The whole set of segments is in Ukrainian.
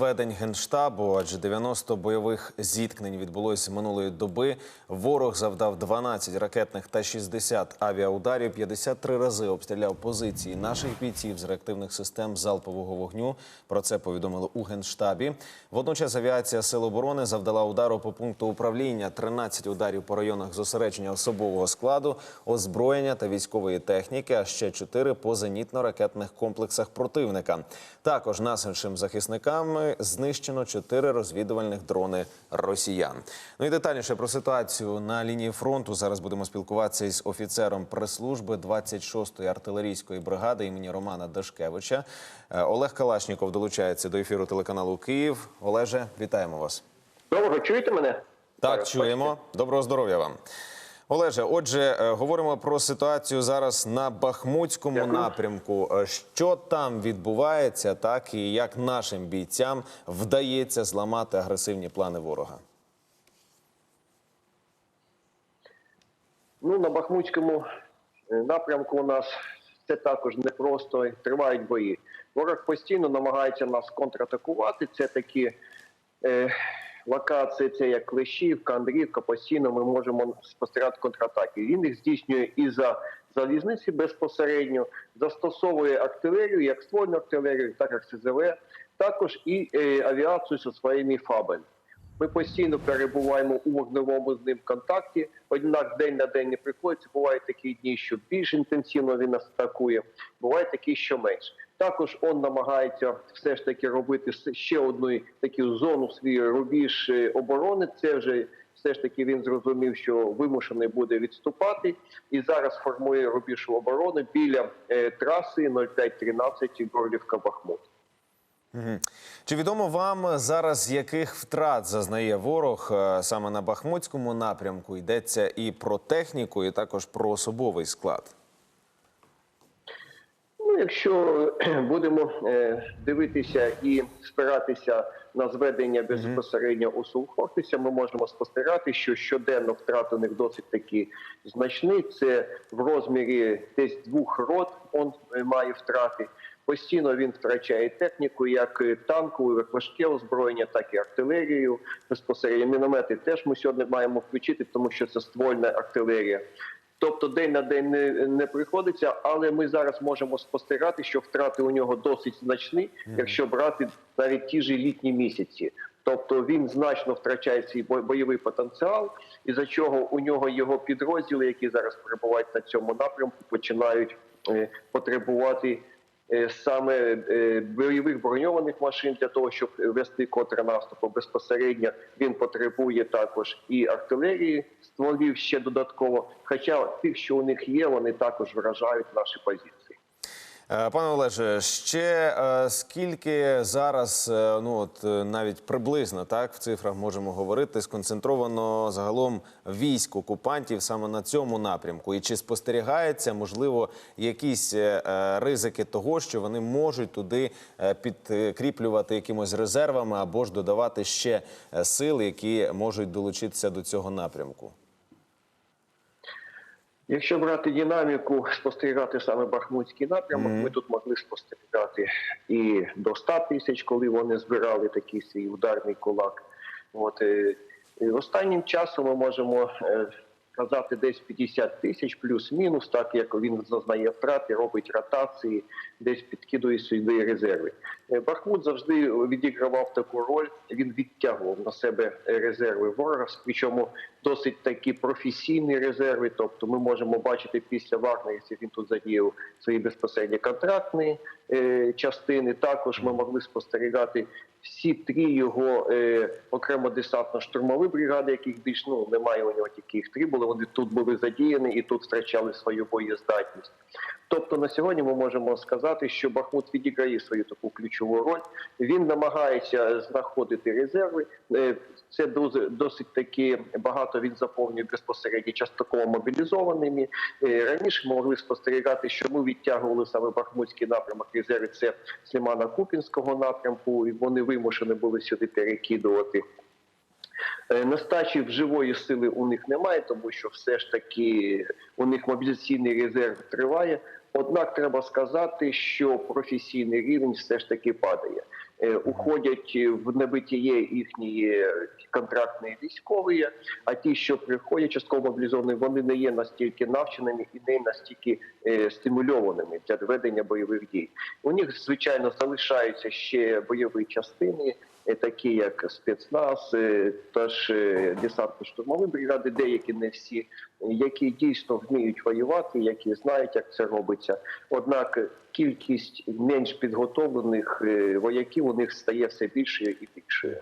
зведень генштабу, адже 90 бойових зіткнень відбулось минулої доби. Ворог завдав 12 ракетних та 60 авіаударів, 53 рази обстріляв позиції наших бійців з реактивних систем залпового вогню. Про це повідомили у генштабі. Водночас авіація Сил оборони завдала удару по пункту управління, 13 ударів по районах зосередження особового складу, озброєння та військової техніки, а ще 4 по зенітно-ракетних комплексах противника. Також нашим знищено 4 розвідувальних дрони росіян. Ну і детальніше про ситуацію на лінії фронту зараз будемо спілкуватися із офіцером прес-служби 26-ї артилерійської бригади імені Романа Дашкевича. Е, Олег Калашніков долучається до ефіру телеканалу Київ. Олеже, вітаємо вас. Доброго, чуєте мене? Так, Зараз, чуємо. Доброго здоров'я вам. Олеже, отже, е, говоримо про ситуацію зараз на Бахмутському Дякую. напрямку. Е, Що там відбувається, так і як нашим бійцям вдається зламати агресивні плани ворога? Ну, на Бахмутському е, напрямку у нас це також непросто, тривають бої. Ворог постійно намагається нас контратакувати. Це такі е, локації, це як Клещівка, Андріївка, постійно ми можемо спостерігати контратаки. Він їх здійснює і за залізниці безпосередньо, застосовує артилерію, як ствольну артилерію, так як СЗВ, також і е, авіацію зі своїми фабами. Ми постійно перебуваємо у вогневому з ним контакті. Однак день на день не приходиться. Бувають такі дні, що більш інтенсивно він нас атакує. Бувають такі, що менш. Також он намагається все ж таки робити ще одну таку зону свій рубіж е, оборони. Це вже все ж таки він зрозумів, що вимушений буде відступати, і зараз формує рубіж оборони біля е, траси 0513 Горлівка Бахмут. Чи відомо вам зараз, яких втрат зазнає ворог е, саме на Бахмутському напрямку? Йдеться і про техніку, і також про особовий склад. Ну, якщо будемо е, дивитися і спиратися на зведення безпосередньо у Сулхортися, ми можемо спостерігати, що щоденно втрати у них досить такі значні. Це в розмірі десь двох рот он е, має втрати. Постійно він втрачає техніку, як танкову, як важке озброєння, так і артилерію. Безпосередньо міномети теж ми сьогодні маємо включити, тому що це ствольна артилерія. Тобто день на день не, не приходиться, але ми зараз можемо спостерігати, що втрати у нього досить значні, якщо брати навіть ті ж літні місяці. Тобто він значно втрачає свій бой- бойовий потенціал, і за чого у нього його підрозділи, які зараз перебувають на цьому напрямку, починають е, потребувати саме е, бойових броньованих машин для того, щоб вести контрнаступу. Безпосередньо він потребує також і артилерії стволів ще додатково. Хоча тих, що у них є, вони також вражають наші позиції. Е, Пане Олеже, ще е, скільки зараз, е, ну от навіть приблизно так в цифрах можемо говорити, сконцентровано загалом військ окупантів саме на цьому напрямку, і чи спостерігається можливо якісь ризики того, що вони можуть туди підкріплювати якимось резервами або ж додавати ще е, сил, які можуть долучитися до цього напрямку? Якщо брати динаміку, спостерігати саме Бахмутський напрямок, ми тут могли спостерігати і до 100 тисяч, коли вони збирали такий свій ударний кулак. От е, і останнім часом ми можемо е, казати десь 50 тисяч плюс-мінус, так як він зазнає втрати, робить ротації, десь підкидує сюди резерви. Е, Бахмут завжди відігравав таку роль. Він відтягував на себе резерви ворога, причому досить такі професійні резерви. Тобто, ми можемо бачити після Вагнерівців, він тут задіяв свої безпосередньо контрактні е, частини. Також ми могли спостерігати всі три його е, окремо десантно-штурмові бригади, яких більш ну немає у нього тільки їх три були. Вони тут були задіяні і тут втрачали свою боєздатність. Тобто на сьогодні ми можемо сказати, що Бахмут відіграє свою таку ключову роль. Він намагається знаходити резерви. Е, Це досить таки багато він заповнює безпосередньо частково мобілізованими. Е, Раніше ми могли спостерігати, що ми відтягували саме Бахмутський напрямок резерви. Це з Лимана Купінського напрямку, і вони вимушені були сюди перекидувати. Е, Нестачі живої сили у них немає, тому що все ж таки у них мобілізаційний резерв триває. Однак треба сказати, що професійний рівень все ж таки падає. Е, уходять в небитіє їхні е, контрактні військові, а ті, що приходять частково мобілізовані, вони не є настільки навченими і не настільки е, стимульованими для ведення бойових дій. У них звичайно залишаються ще бойові частини. Такі як спецназ, теж десантно-штурмові бригади, деякі не всі, які дійсно вміють воювати, які знають, як це робиться. Однак кількість менш підготовлених е, вояків у них стає все більшою і більшою.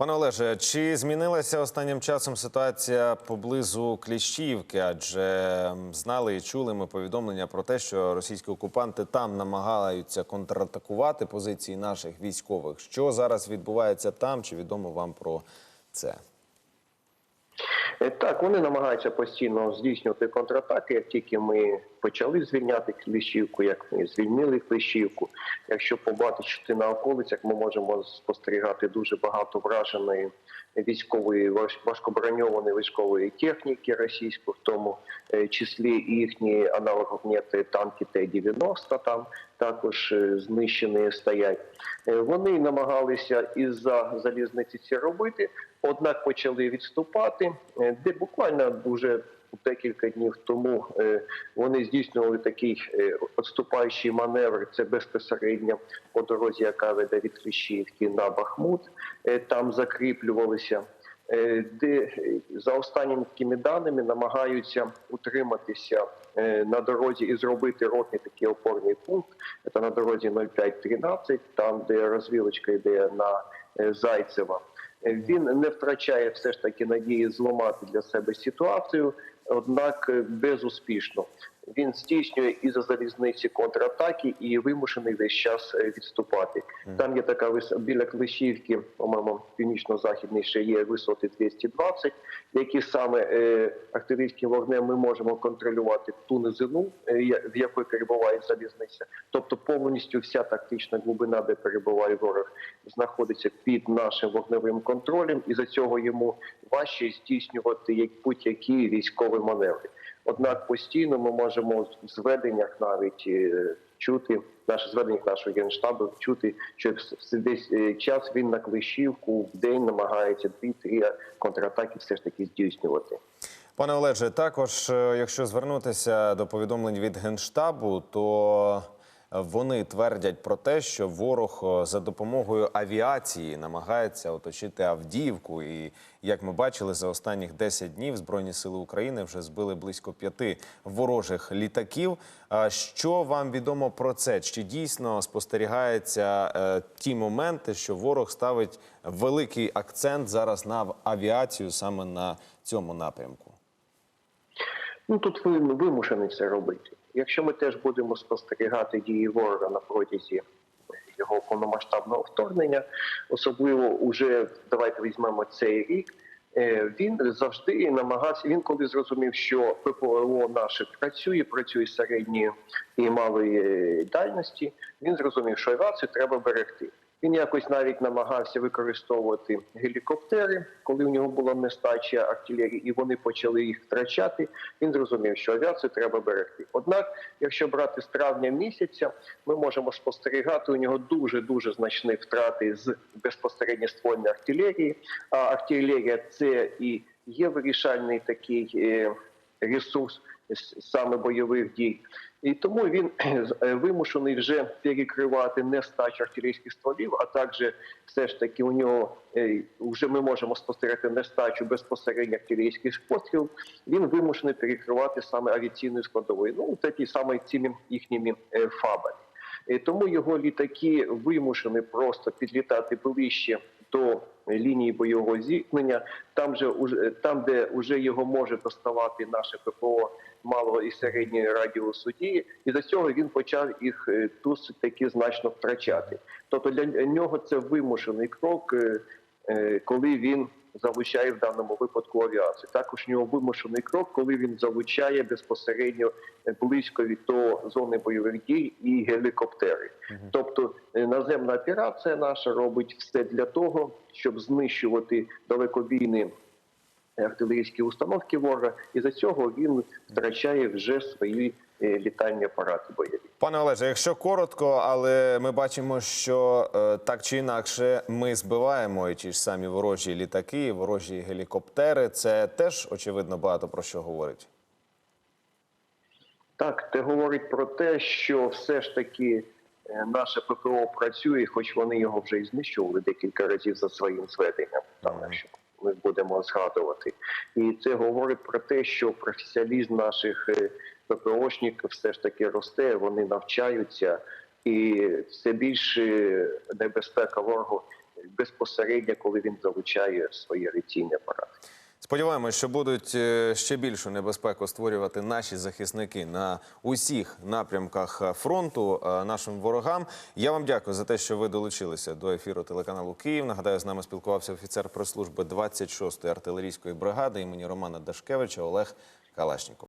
Пане Олеже, чи змінилася останнім часом ситуація поблизу Кліщівки? Адже знали і чули ми повідомлення про те, що російські окупанти там намагаються контратакувати позиції наших військових. Що зараз відбувається там? Чи відомо вам про це? Е, Так, вони намагаються постійно здійснювати контратаки. Як тільки ми почали звільняти Кліщівку, як ми звільнили Кліщівку. Якщо побачити на околицях, ми можемо спостерігати дуже багато враженої військової важ- важкоброньованої військової техніки російської, в тому е, числі їхні аналоговні танки Т-90 там також е, знищені стоять. Вони намагалися із-за залізниці це робити, однак почали відступати, е, де буквально дуже декілька днів тому е, вони здійснювали такий е, відступаючий маневр. Це безпосередньо по дорозі, яка веде від Кліщівки на Бахмут. Там закріплювалися. Де за останніми такими даними намагаються утриматися на дорозі і зробити ротний такий опорний пункт. Це на дорозі 0513, там де розвілочка йде на Зайцева. Він не втрачає все ж таки надії зламати для себе ситуацію, однак безуспішно. Він здійснює із за залізниці контратаки і вимушений весь час е, відступати. Там є така вис... біля Клещівки, по-моєму, північно-західний ще є висоти 220, які саме е, артилерійським вогнем ми можемо контролювати ту низину, е, в якій перебуває залізниця. Тобто повністю вся тактична глибина, де перебуває ворог, знаходиться під нашим вогневим контролем, і за цього йому важче здійснювати як будь-які військові маневри. Однак постійно ми можемо в зведеннях навіть е, чути наші зведеннях нашого генштабу, чути, що десь е, час він на клещівку в день намагається дві-три контратаки все ж таки здійснювати. Пане Олеже, також, е, якщо звернутися до повідомлень від Генштабу, то вони твердять про те, що ворог е, за допомогою авіації намагається оточити Авдіївку. І як ми бачили, за останніх 10 днів Збройні сили України вже збили близько п'яти ворожих літаків. Що вам відомо про це? Чи дійсно спостерігається е, ті моменти, що ворог ставить великий акцент зараз на авіацію саме на цьому напрямку? Ну тут ви вимушений це робити. Якщо ми теж будемо спостерігати дії ворога на протязі його повномасштабного вторгнення, особливо уже давайте візьмемо цей рік. е, Він завжди намагався. Він коли зрозумів, що ППО наше працює, працює середньої і малої дальності. Він зрозумів, що авіацію треба берегти. Він якось навіть намагався використовувати гелікоптери, коли в нього була нестача артилерії, і вони почали їх втрачати. Він зрозумів, що авіацію треба берегти. Однак, якщо брати з травня місяця, ми можемо спостерігати у нього дуже дуже значні втрати з безпосередньо ствольної артилерії. А артилерія це і є вирішальний такий е, ресурс саме бойових дій. І тому він е, вимушений вже перекривати нестачу артилерійських стволів, а також все ж таки у нього е, вже ми можемо спостерігати нестачу безпосередньо артилерійських пострілів. Він вимушений перекривати саме авіаційною складовою. Ну такі саме цими їхніми е, фабами. Тому його літаки вимушені просто підлітати ближче до лінії бойового зіткнення, там же там, де вже його може доставати наше ППО малого і середньої радіусу дії, і за цього він почав їх е, досить таки значно втрачати. Тобто для нього це вимушений крок, е, е, коли він залучає в даному випадку авіацію. Також у нього вимушений крок, коли він залучає безпосередньо близько від того зони бойових дій і гелікоптери. Тобто е, наземна операція наша робить все для того, щоб знищувати далекобійні артилерійські установки ворога, і за цього він втрачає вже свої е, літальні апарати бойові. Пане Олеже, якщо коротко, але ми бачимо, що е, так чи інакше ми збиваємо і ті ж самі ворожі літаки, ворожі гелікоптери. Це теж очевидно багато про що говорить. Так, це говорить про те, що все ж таки е, наше ППО працює, хоч вони його вже і знищували декілька разів за своїм зведенням, там, якщо ми будемо згадувати. І це говорить про те, що професіалізм наших е, ППОшників все ж таки росте, вони навчаються, і все більше небезпека ворогу безпосередньо, коли він залучає свої авіаційні апарати. Сподіваємось, що будуть е, ще більшу небезпеку створювати наші захисники на усіх напрямках фронту е, нашим ворогам. Я вам дякую за те, що ви долучилися до ефіру телеканалу Київ. Нагадаю, з нами спілкувався офіцер прес-служби 26-ї артилерійської бригади імені Романа Дашкевича Олег Калашніков.